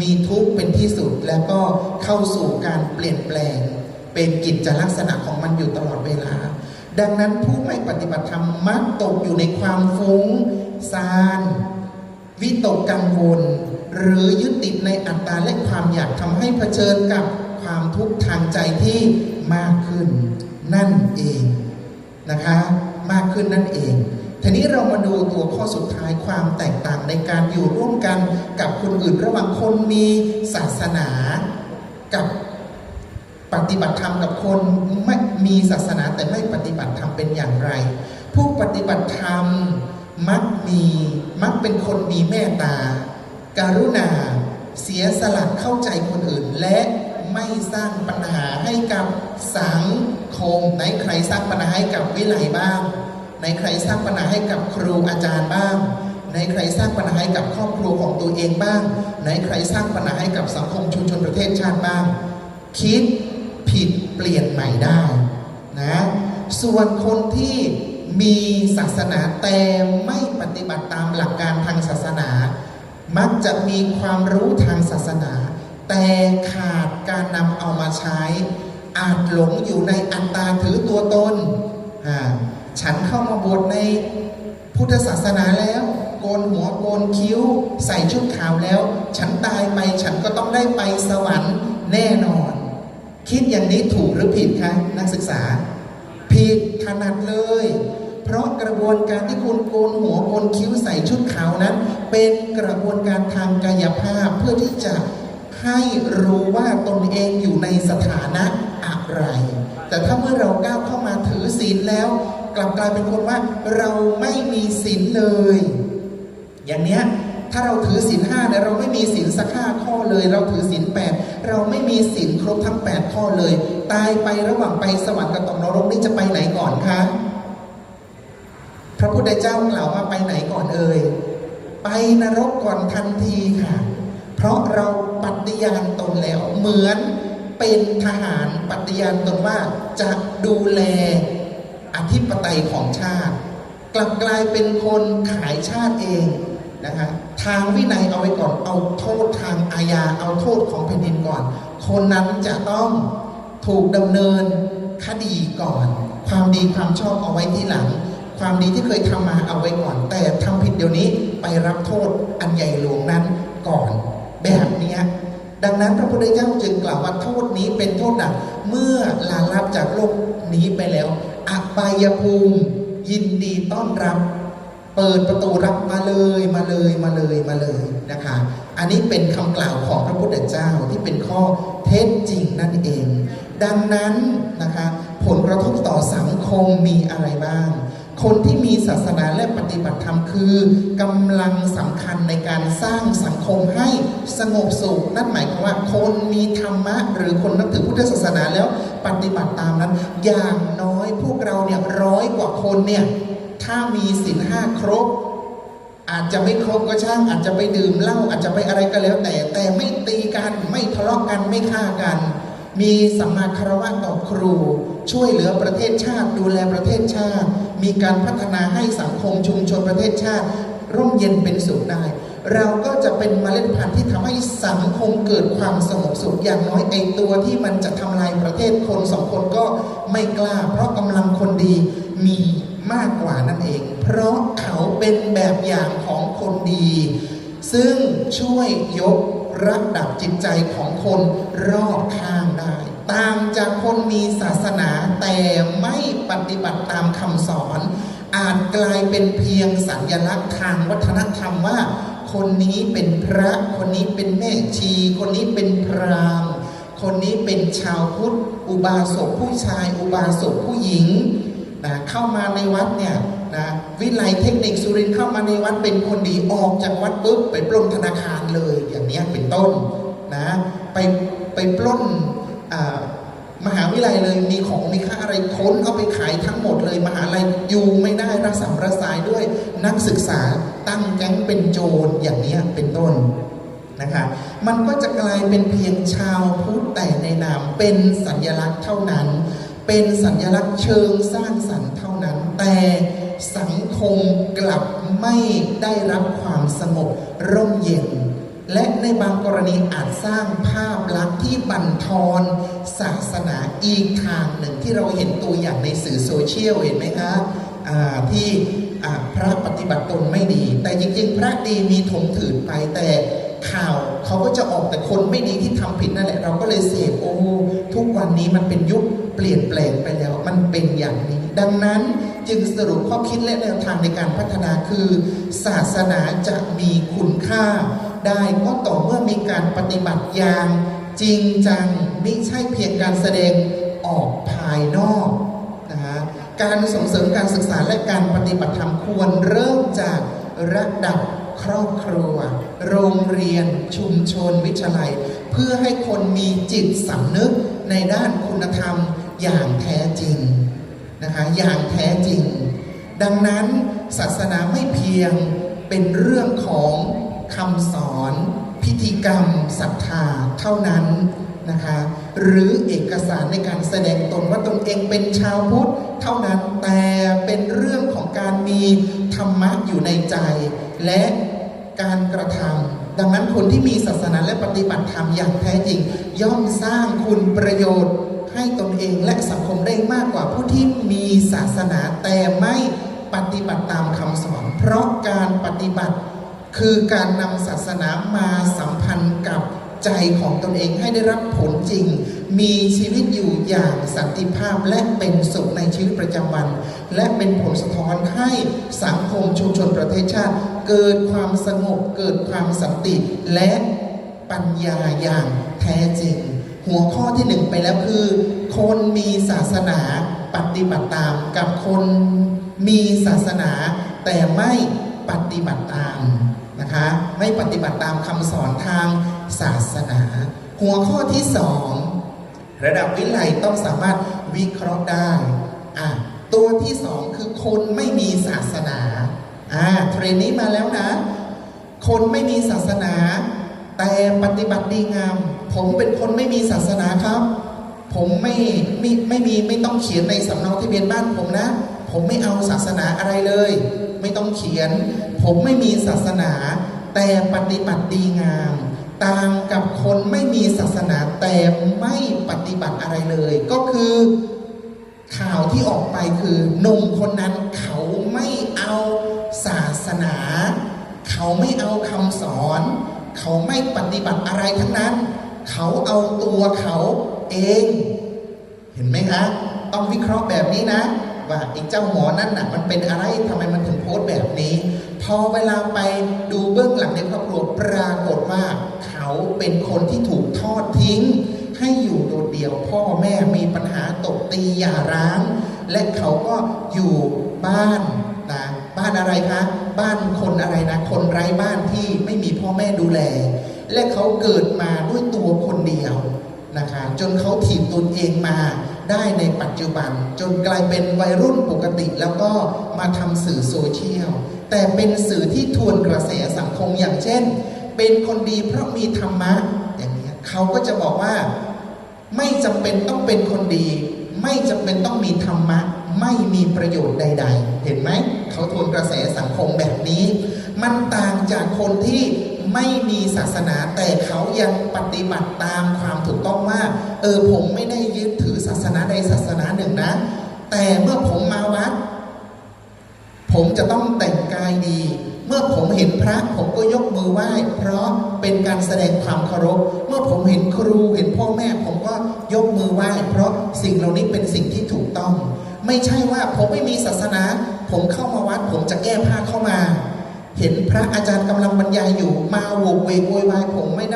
มีทุกข์เป็นที่สุดแล้วก็เข้าสู่การเปลี่ยนแปลง เป็นกิจลักษณะของมันอยู่ตลอดเวลา ดังนั้นผู้ไม่ปฏิบัติธรรมมักตกอยู่ในความฟุ้งซ่านวิตกกังวล หรือยึดติดในอัตตาและความอยากทำให้เผชิญกับความทุกข์ทางใจที่มากขึ้นนั่นเองนะคะ มากขึ้นนั่นเอง ทีนี้เรามาดูตัวข้อสุดท้ายความแตกต่างในการอยู่ร่วมกันกับคนอื่นระหว่างคนมีศาสนากับปฏิบัติธรรมกับคนไม่มีศาสนาแต่ไม่ปฏิบัติธรรมเป็นอย่างไร ผู้ปฏิบัติธรรมมักมีมักเป็นคนมีเมตตาการุณา เสียสละเข้าใจคนอื่น และไม่สร้างปัญหาให้กับสังคมไหนใครสร้างปัญหาให้กับวิไลบ้าง ไหนใครสร้างปัญหาให้กับครูอาจารย์บ้างไหนใครสร้างปัญหาให้กับครอบครัวของตัวเองบ้างไหนใครสร้างปัญหาให้กับสังคมชุมชนประเทศชาติบ้าง คิดผิดเปลี่ยนใหม่ได้นะส่วนคนที่มีศาสนาแต่ไม่ปฏิบัติตามหลักการทางศาสนา มักจะมีความรู้ทางศาสนา แต่ขาดการนำเอามาใช้ อาจหลงอยู่ในอัตตาถือตัวตนอ่า ฉันเข้ามาบวชในพุทธศาสนาแล้ว โกนหัวโกนคิ้ว ใส่ชุดขาวแล้ว ฉันตายไปฉันก็ต้องได้ไปสวรรค์แน่นอน คิดอย่างนี้ถูกหรือผิดคะนักศึกษา ผิดถนัดเลย เพราะกระบวนการที่คุณโกนหัวโกนคิ้วใส่ชุดขาวนั้น เป็นกระบวนการทางกายภาพเพื่อที่จะให้รู้ว่าตนเองอยู่ในสถานะอะไร แต่ถ้าเมื่อเราก้าวเข้ามาถือศีลแล้ว กลับกลายเป็นคนว่าเราไม่มีศีลเลย อย่างเนี้ยถ้าเราถือศีลห้าเนี่ยเราไม่มีศีลสักห้าข้อเลย เราถือศีลแปดเราไม่มีศีลครบทั้งแปดข้อเลย ตายไประหว่างไปสวรรค์กับตกนรกนี่จะไปไหนก่อนคะพระพุทธเจ้ากล่าวว่าไปไหนก่อนเอ่ยไปนรกก่อนทันทีค่ะ เพราะเราปฏิญาณตนแล้วเหมือนเป็นทหารปฏิญาณตนว่าจะดูแล อธิปไตยของชาติ กลับกลายเป็นคนขายชาติเองนะคะทางวินัยเอาไว้ก่อนเอาโทษทางอาญาเอาโทษของแผ่นดินก่อน คนนั้นจะต้องถูกดำเนินคดีก่อน ความดีความชอบเอาไว้ที่หลัง ความดีที่เคยทำมาเอาไว้ก่อน แต่ทำผิดเดี๋ยวนี้ไปรับโทษอันใหญ่หลวงนั้นก่อนแบบนี้ดังนั้นพระพุทธเจ้าจึงกล่าวว่าโทษนี้เป็นโทษหนักเมื่อลาลับจากโลกนี้ไปแล้ว อบายภูมิ ยินดีต้อนรับ เปิดประตูรับมาเลยมาเลยมาเลยมาเลยนะคะ อันนี้เป็นคำกล่าวของพระพุทธเจ้าที่เป็นข้อเท็จจริงนั่นเอง ดังนั้นนะคะผลกระทบต่อสังคมมีอะไรบ้าง คนที่มีศาสนาและปฏิบัติธรรมคือกำลังสำคัญในการสร้างสังคมให้สงบสุข นั่นหมายความว่าคนมีธรรมะ หรือคนนับถือพุทธศาสนาแล้วปฏิบัติตามนั้น อย่างน้อย พวกเราเนี่ยร้อยกว่าคนเนี่ยถ้ามีศีลห้าครบ อาจจะไม่ครบก็ช่าง อาจจะไปดื่มเหล้าอาจจะไปอะไรก็แล้วแต่ แต่ไม่ตีกันไม่ทะเลาะกันไม่ฆ่ากัน มีสัมมาคารวะต่อครู ช่วยเหลือประเทศชาติดูแลประเทศชาติ มีการพัฒนาให้สังคมชุมชนประเทศชาติ ร่มเย็นเป็นสุขได้ เราก็จะเป็นเมล็ดพันธุ์ที่ทำให้สังคมเกิดความสงบสุขอย่างน้อยไอตัวที่มันจะทำลายประเทศคนสองคนก็ไม่กล้า เพราะกำลังคนดีมีมากกว่านั่นเอง เพราะเขาเป็นแบบอย่างของคนดี ซึ่งช่วยยกระดับจิตใจของคนรอบข้างได้ ต่างจากคนมีศาสนาแต่ไม่ปฏิบัติตามคำสอน อาจกลายเป็นเพียงสัญลักษณ์ทางวัฒนธรรมว่า คนนี้เป็นพระ คนนี้เป็นแม่ชี คนนี้เป็นพราหมณ์ คนนี้เป็นชาวพุทธ อุบาสกผู้ชาย อุบาสกผู้หญิงนะเข้ามาในวัดเนี่ยนะวิไลเทคนิคสุรินเข้ามาในวัดเป็นคนดีออกจากวัดปุ๊บไปปล้นธนาคารเลยอย่างนี้เป็นต้นนะไปไปปล้นมหาวิทยาลัยเลยมีของมีค่าอะไรค้นเอาไปขายทั้งหมดเลย มหาลัยอยู่ไม่ได้รักษาระสายด้วยนักศึกษา ตั้งแก๊งเป็นโจรอย่างนี้เป็นต้นนะคะ มันก็จะกลายเป็นเพียงชาวพุทธแต่ในนามเป็นสัญลักษณ์เท่านั้น เป็นสัญลักษณ์เชิงสร้างสรรค์เท่านั้น แต่สังคมกลับไม่ได้รับความสงบร่มเย็น และในบางกรณีอาจสร้างภาพลักษณ์ที่บั่นทอนศาสนาอีกทางหนึ่งที่เราเห็นตัวอย่างในสื่อโซเชียลเห็นไหมคะที่ พระปฏิบัติตนไม่ดี แต่จริงๆ พระดีมีถมถือไปแต่ข่าวเขาก็จะออกแต่คนไม่ดีที่ทำผิดนั่นแหละ เราก็เลยเสพโอ้ทุกวันนี้มันเป็นยุคเปลี่ยนแปลงไปแล้ว มันเป็นอย่างนี้ ดังนั้นจึงสรุปข้อคิดและแนวทางในการพัฒนาคือ ศาสนาจะมีคุณค่า ได้ก็ต่อเมื่อมีการปฏิบัติอย่างจริงจังไม่ใช่เพียงการแสดงออกภายนอก การส่งเสริมการศึกษาและการปฏิบัติธรรมควรเริ่มจากระดับครอบครัว โรงเรียน ชุมชน วิทยาลัย เพื่อให้คนมีจิตสำนึกในด้านคุณธรรมอย่างแท้จริงนะคะอย่างแท้จริง ดังนั้นศาสนาไม่เพียงเป็นเรื่องของคำสอน พิธีกรรมศรัทธาเท่านั้นนะคะ หรือเอกสารในการแสดงตนว่าตนเองเป็นชาวพุทธเท่านั้นแต่เป็นเรื่องของการมีธรรมะอยู่ในใจ และการกระทำดังนั้นคนที่มีศาสนาและปฏิบัติธรรมอย่างแท้จริง ย่อมสร้างคุณประโยชน์ให้ตนเองและสังคมได้มากกว่าผู้ที่มีศาสนาแต่ไม่ปฏิบัติตามคำสอน เพราะการปฏิบัติคือการนำศาสนามาสัมพันธ์กับ ใจของตนเองให้ได้รับผลจริง มีชีวิตอยู่อย่างสันติภาพและเป็นสุขในชีวิตประจำวัน และเป็นผลสะท้อนให้สังคมชุมชนประเทศชาติ เกิดความสงบเกิดความสันติและปัญญาอย่างแท้จริง หัวข้อที่หนึ่งไปแล้วคือ คนมีศาสนาปฏิบัติตามกับคนมีศาสนา แต่ไม่ปฏิบัติตามนะคะ ไม่ปฏิบัติตามคำสอนทาง ศาสนา หัวข้อที่สองระดับวิไลต้องสามารถวิเคราะห์ได้อะตัวที่สองคือคนไม่มีศาสนาอ่าเทรนนี้มาแล้วนะ คนไม่มีศาสนา แต่ปฏิบัติดีงาม ผมเป็นคนไม่มีศาสนาครับ ผมไม่ไม่ไม่มีไม่ต้องเขียนในสำเนาทะเบียนบ้านผมนะ ผมไม่เอาศาสนาอะไรเลย ไม่ต้องเขียน ผมไม่มีศาสนา แต่ปฏิบัติดีงาม ต่างกับคนไม่มีศาสนาแต่ไม่ปฏิบัติอะไรเลย ก็คือข่าวที่ออกไปคือหนุ่มคนนั้นเขาไม่เอาศาสนา เขาไม่เอาคำสอน เขาไม่ปฏิบัติอะไรทั้งนั้น เขาเอาตัวเขาเอง เห็นไหมคะต้องวิเคราะห์แบบนี้นะ ว่าไอ้เจ้าหมอนั่นน่ะมันเป็นอะไรทำไมมันถึงโพสต์แบบนี้ พอเวลาไปดูเบื้องหลังในครอบครัวปรากฏว่า เขาเป็นคนที่ถูกทอดทิ้ง ให้อยู่โดดเดี่ยว พ่อแม่มีปัญหาตบตีหย่าร้าง และเขาก็อยู่บ้านนะบ้านอะไรคะ บ้านคนอะไรนะ คนไร้บ้านที่ไม่มีพ่อแม่ดูแล และเขาเกิดมาด้วยตัวคนเดียวนะคะจนเขาถีบตนเองมาได้ในปัจจุบัน จนกลายเป็นวัยรุ่นปกติแล้วก็มาทำสื่อโซเชียล แต่เป็นสื่อที่ทวนกระแสสังคมอย่างเช่น เป็นคนดีเพราะมีธรรมะอย่างนี้เขาก็จะบอกว่าไม่จำเป็นต้องเป็นคนดี ไม่จำเป็นต้องมีธรรมะ ไม่มีประโยชน์ใด ๆ เห็นไหมเขาทวนกระแสสังคมแบบนี้ มันต่างจากคนที่ไม่มีศาสนาแต่เขายังปฏิบัติตามความถูกต้องว่า เออผมไม่ได้ยึดถือศาสนาใดศาสนาหนึ่งนะ แต่เมื่อผมมาวัด ผมจะต้องแต่งกายดี เมื่อผมเห็นพระผมก็ยกมือไหว้ เพราะเป็นการแสดงความเคารพ เมื่อผมเห็นครูเห็นพ่อแม่ ผมก็ยกมือไหว้ เพราะสิ่งเหล่านี้เป็นสิ่งที่ถูกต้อง ไม่ใช่ว่าผมไม่มีศาสนา ผมเข้ามาวัด ผมจะแก้ผ้าเข้ามา เห็นพระอาจารย์กำลังบรรยายอยู่มาโวกเวกโวยวายผมไม่นับ